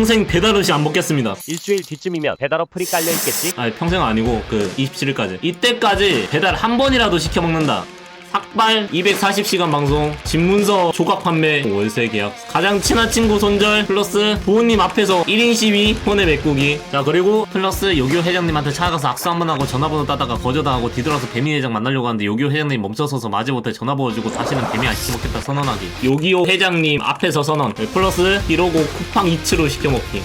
평생 배달 음식 안 먹겠습니다. 일주일 뒤쯤이면 배달 어플이 깔려 있겠지? 아니 평생 아니고 그 27일까지 이때까지 배달 한 번이라도 시켜 먹는다 삭발 240시간 방송 집문서 조각 판매 월세 계약. 가장 친한 친구 손절 플러스 부모님 앞에서 1인 시위 혼의 메꾸기. 자 그리고 플러스 요기요 회장님한테 찾아가서 악수 한 번 하고 전화번호 따다가 거절당하고 뒤돌아서 배민 회장 만나려고 하는데 요기요 회장님 멈춰서서 마지 못해 전화번호 주고 다시는 배민 안 시켜먹겠다 선언하기. 요기요 회장님 앞에서 선언. 네, 플러스 이러고 쿠팡 이츠로 시켜먹기.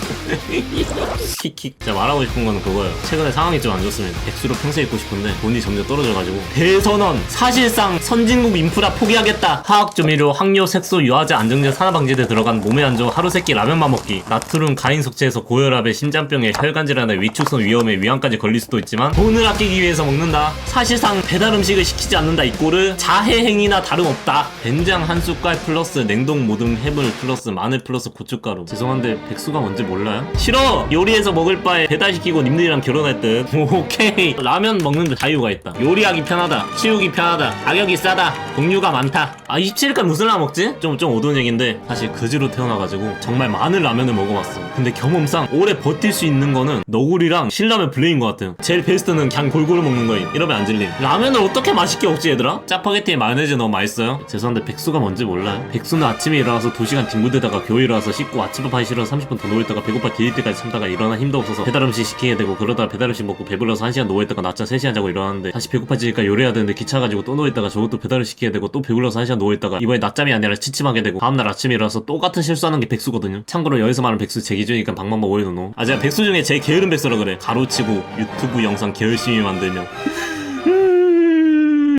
킥킥. 제가 말하고 싶은 거는 그거예요. 최근에 상황이 좀 안 좋습니다. 백수로 평생 있고 싶은데 돈이 점점 떨어져가지고. 대선언. 사실상 선진국 인프라 포기하겠다. 화학조미료 항료 색소 유화제 안정제 산화방지대 들어간 몸에 안 좋은 하루 세끼 라면만 먹기. 나트륨 가인 석재에서 고혈압에 심장병에 혈관질환에 위축성 위험에 위암까지 걸릴 수도 있지만 돈을 아끼기 위해서 먹는다. 사실상 배달 음식을 시키지 않는다 이 꼴은 자해 행위나 다름없다. 된장 한 숟갈 플러스 냉동 모듬 해물 플러스 마늘 플러스 고춧가루. 죄송한데 백수가 뭔지 몰라요? 싫어! 요리해서 먹을 바에 배달시키고 님들이랑 결혼할 듯. 오케이. 라면 먹는 데 자유가 있다. 요리하기 편하다. 치우기 편하다 가격이 싸다. 종류가 많다. 아 27일간 무슨 라면 먹지? 좀좀 어두운 얘기인데 사실 그지로 태어나가지고 정말 많은 라면을 먹어봤어 근데 경험상 오래 버틸 수 있는 거는 너구리랑 신라면 블레인 것 같아요. 제일 베스트는 그냥 골고루 먹는 거임. 이러면 안 질림. 라면을 어떻게 맛있게 먹지 얘들아? 짜파게티에 마요네즈 너무 맛있어요? 죄송한데 백수가 뭔지 몰라요? 백수는 아침에 일어나서 2시간 뒹굴대다가 겨우 일어나서 씻고 아침밥 하기 싫어서 30분 더 누워있다가 배고파 뒤질 때까지 참다가 일어나 힘도 없어서 배달 음식 시키게 되고 그러다가 배달 음식 먹고 배불러서 1시간 누워있다가 낮잠 3시간 자고 일어나는데 다시 배고파지니까 요리해야 되는데 귀찮아가지고 또 누워있다가 저것도 배달을 시키게 되고 또 배불러서 1시간 누워있다가 이번에 낮잠이 아니라 취침하게 되고 다음날 아침에 일어나서 똑같은 실수하는 게 백수거든요 참고로 여기서 말하는 백수 제 기준이니까 방방만 오해노노 아 제가 백수 중에 제일 게으른 백수라 그래 가로치고 유튜브 영상 개 열심히 만들며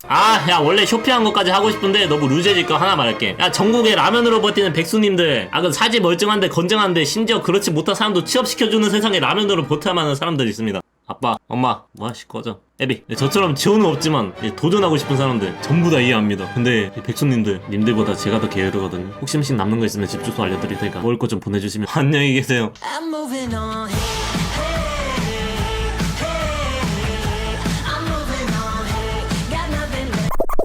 아, 야, 원래 쇼핑한 것까지 하고 싶은데 너무 루즈해질 거 하나 말할게. 야, 전국에 라면으로 버티는 백수님들. 아, 그 사지 멀쩡한데 건강한데 심지어 그렇지 못한 사람도 취업시켜주는 세상에 라면으로 버텨야만 하는 사람들이 있습니다. 아빠, 엄마, 뭐하시 꺼져. 애비, 네, 저처럼 지원은 없지만 예, 도전하고 싶은 사람들 전부 다 이해합니다. 근데 이 백수님들, 님들보다 제가 더 게으르거든요. 혹시 음식 남는 거 있으면 집 주소 알려드릴 테니까 먹을 거 좀 보내주시면 안녕히 계세요.